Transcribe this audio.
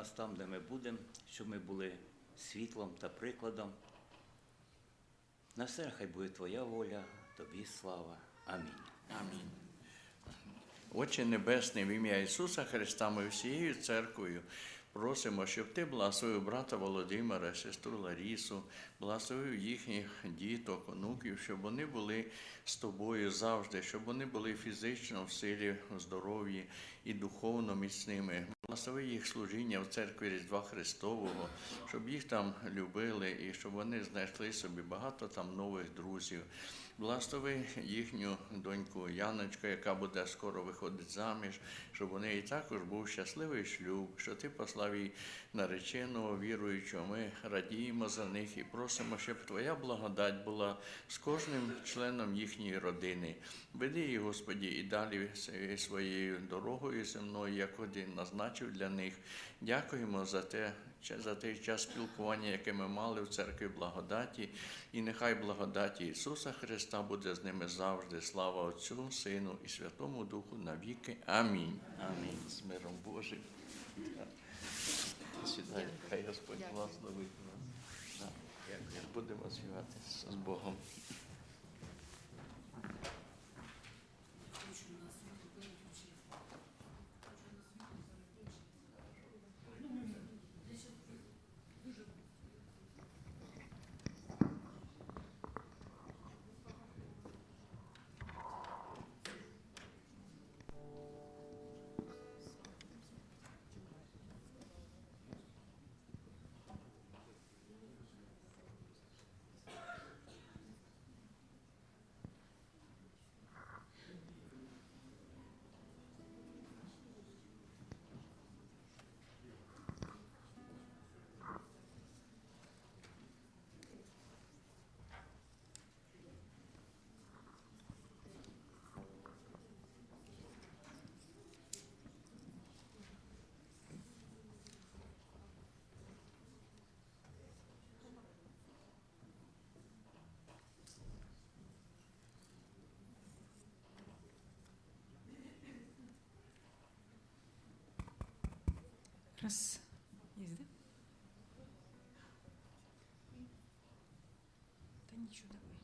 нас там, де ми будемо, щоб ми були світлом та прикладом. На все хай буде Твоя воля, тобі слава. Амінь. Амінь. Отче Небесний, в ім'я Ісуса Христа, ми всією церквою просимо, щоб Ти благословив брата Володимира, сестру Ларісу, благословив їхніх діток, онуків, щоб вони були з тобою завжди, щоб вони були фізично в силі, в здоров'ї і духовно міцними. Благослови їх служіння в церкві Різдва Христового, щоб їх там любили і щоб вони знайшли собі багато там нових друзів. Благослови їхню доньку Яночку, яка буде скоро виходити заміж, щоб у неї також був щасливий шлюб, що ти послав їй нареченого віруючого. Ми радіємо за них і просимо, щоб твоя благодать була з кожним членом їхньої родини. Веди її, Господі, і далі своєю дорогою земною, як один назначив для них. Дякуємо за те, за той час спілкування, яке ми мали в церкві благодаті, і нехай благодаті Ісуса Христа буде з ними завжди. Слава Отцю, Сину і Святому Духу навіки. Амінь. Амінь. З миром Божим. Сідай, хай Господь благословить. Да. Будемо співати з Богом. Раз. їзди. Та нічого давай.